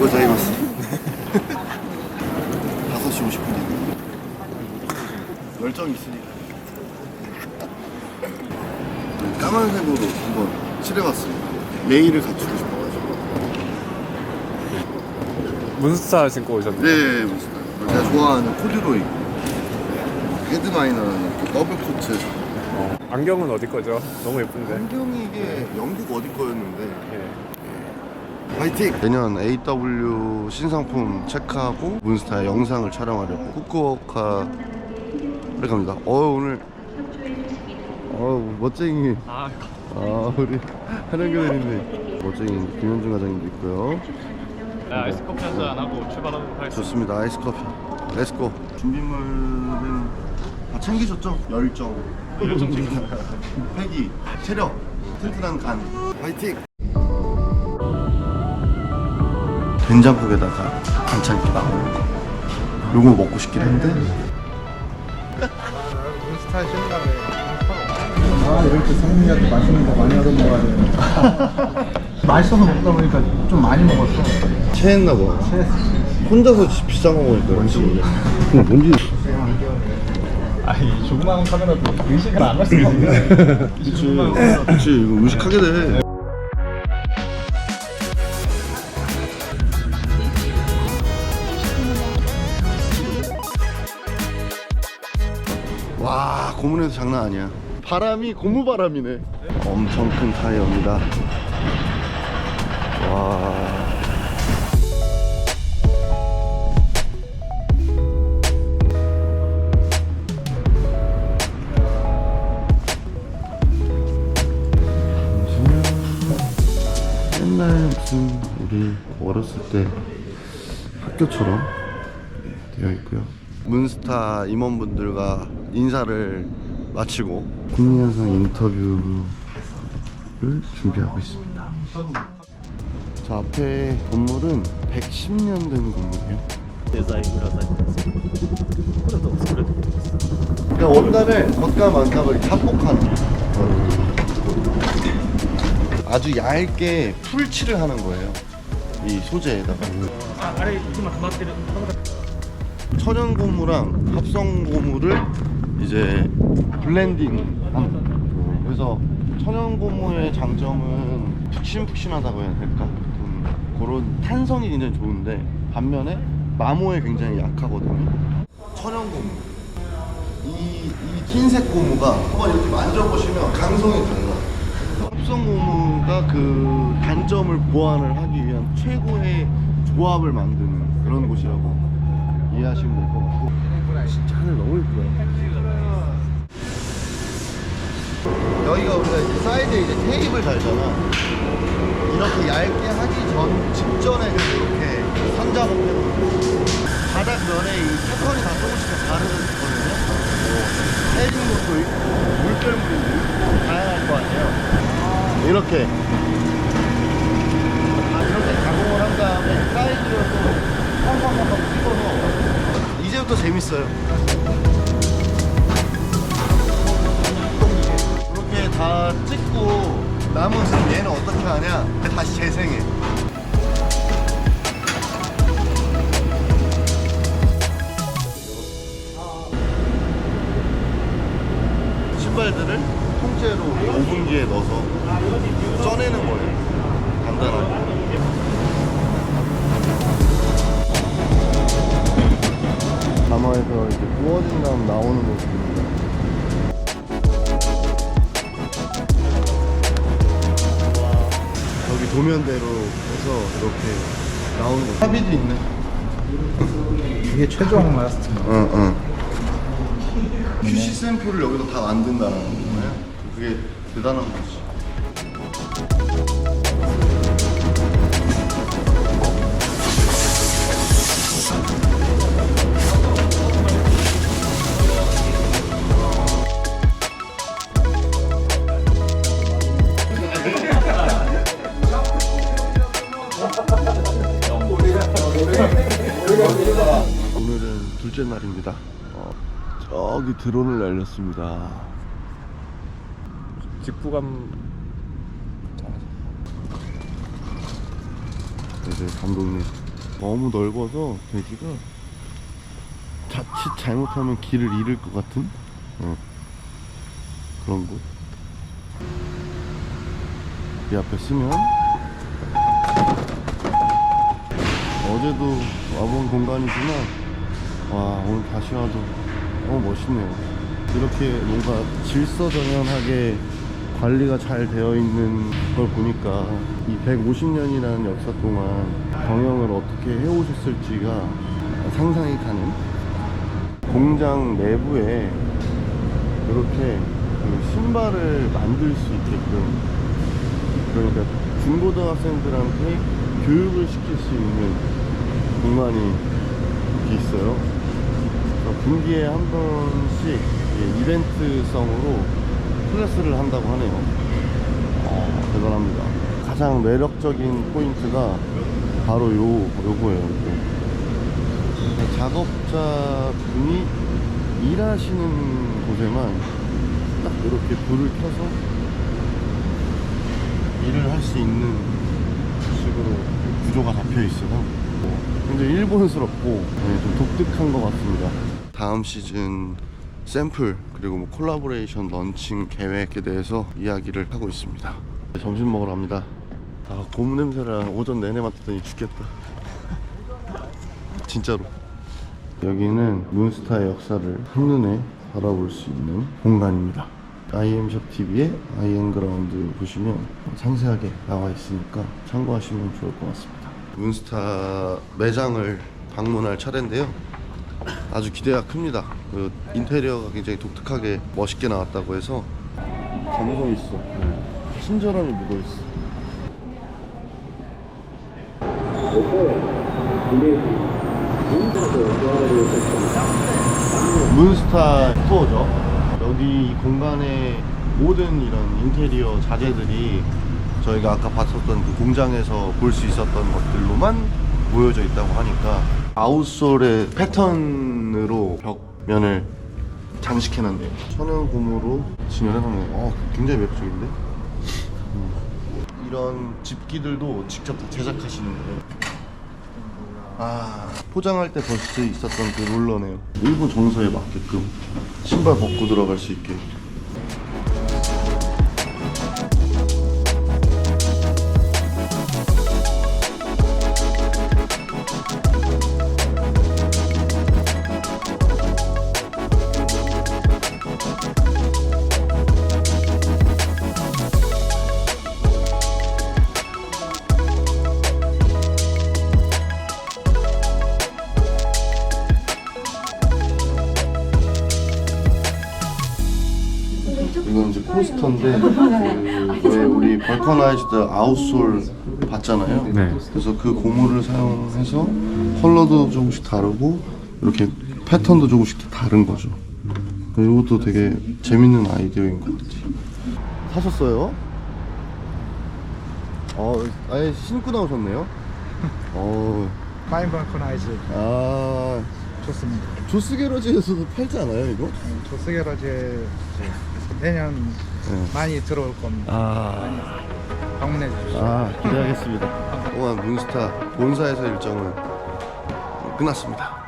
고자이마스 5시 50분이네 열정이 있으니까 까만색으로 한번 칠해봤습니다 레일을 갖추고 싶어가지고 문스타 신고 오셨네. 네 무슨 제가 좋아하는 코듀로이 헤드마이너라는 또 더블 코트 어, 안경은 어디 거죠? 너무 예쁜데. 안경이 이게 영국 어디 거였는데 예. 화이팅! 내년 AW 신상품 체크하고 문스타 영상을 촬영하려고 후쿠오카를 갑니다. 어 오늘 어 멋쟁이 아, 아 우리 한영교대님네 멋쟁이 김현중 과장님도 있고요. 네, 아이스 커피 한잔 하고 출발하도록 하겠습니다. 좋습니다. 아이스 커피. 렛츠고. 준비물은 다 챙기셨죠? 열정. 열정 챙기. 패기. 체력. 튼튼한 간. 화이팅! 된장국에다가 반찬 이렇게 나오는 거. 요거 먹고 싶긴 한데. 아 이렇게 성민이한테 맛있는 거 많이 얻어 먹어야 돼. 맛있어서 먹다 보니까 좀 많이 먹었어. 체했나 봐. 혼자서 비싼 거 먹으니까 그런지. 뭔지. 아니 조그마한 카메라도 의식을 안할 수가 없네. 그치. 그치. 이거 의식하게 돼. 와, 고문에서 장난 아니야. 바람이 고무바람이네. 엄청 큰 타이어입니다. 와. 옛날 무슨 우리 어렸을 때 학교처럼 되어 있고요. 문스타 임원분들과 인사를 마치고 국민현상 인터뷰를 준비하고 있습니다. 자 앞에 건물은 110년 된 건물이에요. 그러니까 원단을 겉과 만감을 합복하는 아주 얇게 풀칠을 하는 거예요 이 소재에다가. 아래 이만 담았대요 천연 고무랑 합성 고무를 이제 블렌딩 거예요. 그래서 천연 고무의 장점은 푹신푹신하다고 해야 될까? 좀 그런 탄성이 굉장히 좋은데 반면에 마모에 굉장히 약하거든요. 천연 고무. 이, 이 흰색 고무가 한번 이렇게 만져보시면 강성이 달라. 합성 고무가 그 단점을 보완을 하기 위한 최고의 조합을 만드는 그런 곳이라고 이해하시면 될 것 같고 진짜 하늘 너무 예쁘다. 여기가 우리가 이제 사이드에 이제 테이블 달잖아. 이렇게 얇게 하기 전 직전에 그래서 이렇게 선작업 해놓고 바닥 면에 이 패턴이 다 조금씩 다르거든요. 뭐 헤딩물도 있고 물결물도 있고 다양할 거 아니에요. 이렇게. 아, 이렇게 가공을 한 다음에 사이즈로 또 이제부터 재밌어요. 이렇게 다 찍고 남은 얘는 어떻게 하냐? 다시 재생해. 신발들을 통째로 오븐기에 넣어서 쪄내는 거예요. 간단하게. 가마에서 이제 구워진 다음 나오는 모습입니다. 저기 도면대로 해서 이렇게 나오는 거. 합의도 있네. 이게 최종 라스트. 응, 응. QC 샘플을 여기서 다 만든다는 거예요. 그게 대단한 거지. 오늘은 둘째 날입니다. 어, 저기 드론을 날렸습니다. 직구감 이제 감독님 너무 넓어서 돼지가 자칫 잘못하면 길을 잃을 것 같은 어, 그런 곳. 이 앞에 쓰면 어제도 와본 공간이지만 와 오늘 다시 와도 너무 멋있네요. 이렇게 뭔가 질서정연하게 관리가 잘 되어 있는 걸 보니까 이 150년이라는 역사 동안 경영을 어떻게 해오셨을지가 상상이 가는 공장 내부에 이렇게 그 신발을 만들 수 있게끔 그러니까 중고등학생들한테 교육을 시킬 수 있는 이렇게 있어요. 분기에 한 번씩 이 이벤트성으로 클래스를 한다고 하네요. 어, 대단합니다. 가장 매력적인 포인트가 바로 요, 요거예요. 요거. 그러니까 작업자 분이 일하시는 곳에만 딱 이렇게 불을 켜서 일을 할 수 있는 식으로 구조가 잡혀 있어서 굉장히 일본스럽고 네, 좀 독특한 것 같습니다. 다음 시즌 샘플 그리고 뭐 콜라보레이션 런칭 계획에 대해서 이야기를 하고 있습니다. 점심 먹으러 갑니다. 아 고무 냄새를 오전 내내 맡았더니 죽겠다. 진짜로. 여기는 문스타의 역사를 한눈에 바라볼 수 있는 공간입니다. IM샵 TV에 아이엠그라운드 보시면 상세하게 나와 있으니까 참고하시면 좋을 것 같습니다. 문스타 매장을 방문할 차례인데요. 아주 기대가 큽니다. 그 인테리어가 굉장히 독특하게 멋있게 나왔다고 해서 감성 있어. 친절함이 묻어 있어. 문스타 투어죠. 여기 이 공간의 모든 이런 인테리어 자재들이 저희가 아까 봤었던 그 공장에서 볼 수 있었던 것들로만 모여져 있다고 하니까 아웃솔의 패턴으로 벽면을 장식해놨네요. 천연 고무로 진열해놓네요. 어, 굉장히 매력적인데? 음. 이런 집기들도 직접 다 제작하시는 거예요. 아 포장할 때 버스 있었던 그 롤러네요 일본 정서에 맞게끔 신발 벗고 들어갈 수 있게 포스터인데 그 왜 우리 벌커나이즈드 아웃솔 봤잖아요. 네. 그래서 그 고무를 사용해서 컬러도 조금씩 다르고 이렇게 패턴도 조금씩 다른 거죠. 이것도 되게 재밌는 아이디어인 것 같아요. 사셨어요? 어, 아예 신고 나오셨네요. 어, 파인 발코나이즈 아, 좋습니다. 조스 게러지에서도 팔지 않아요, 이거? 조스 게러제 내년 네. 많이 들어올 겁니다. 아. 방문해 주십시오. 아 기대하겠습니다. 오늘 문스타 본사에서 일정은 끝났습니다.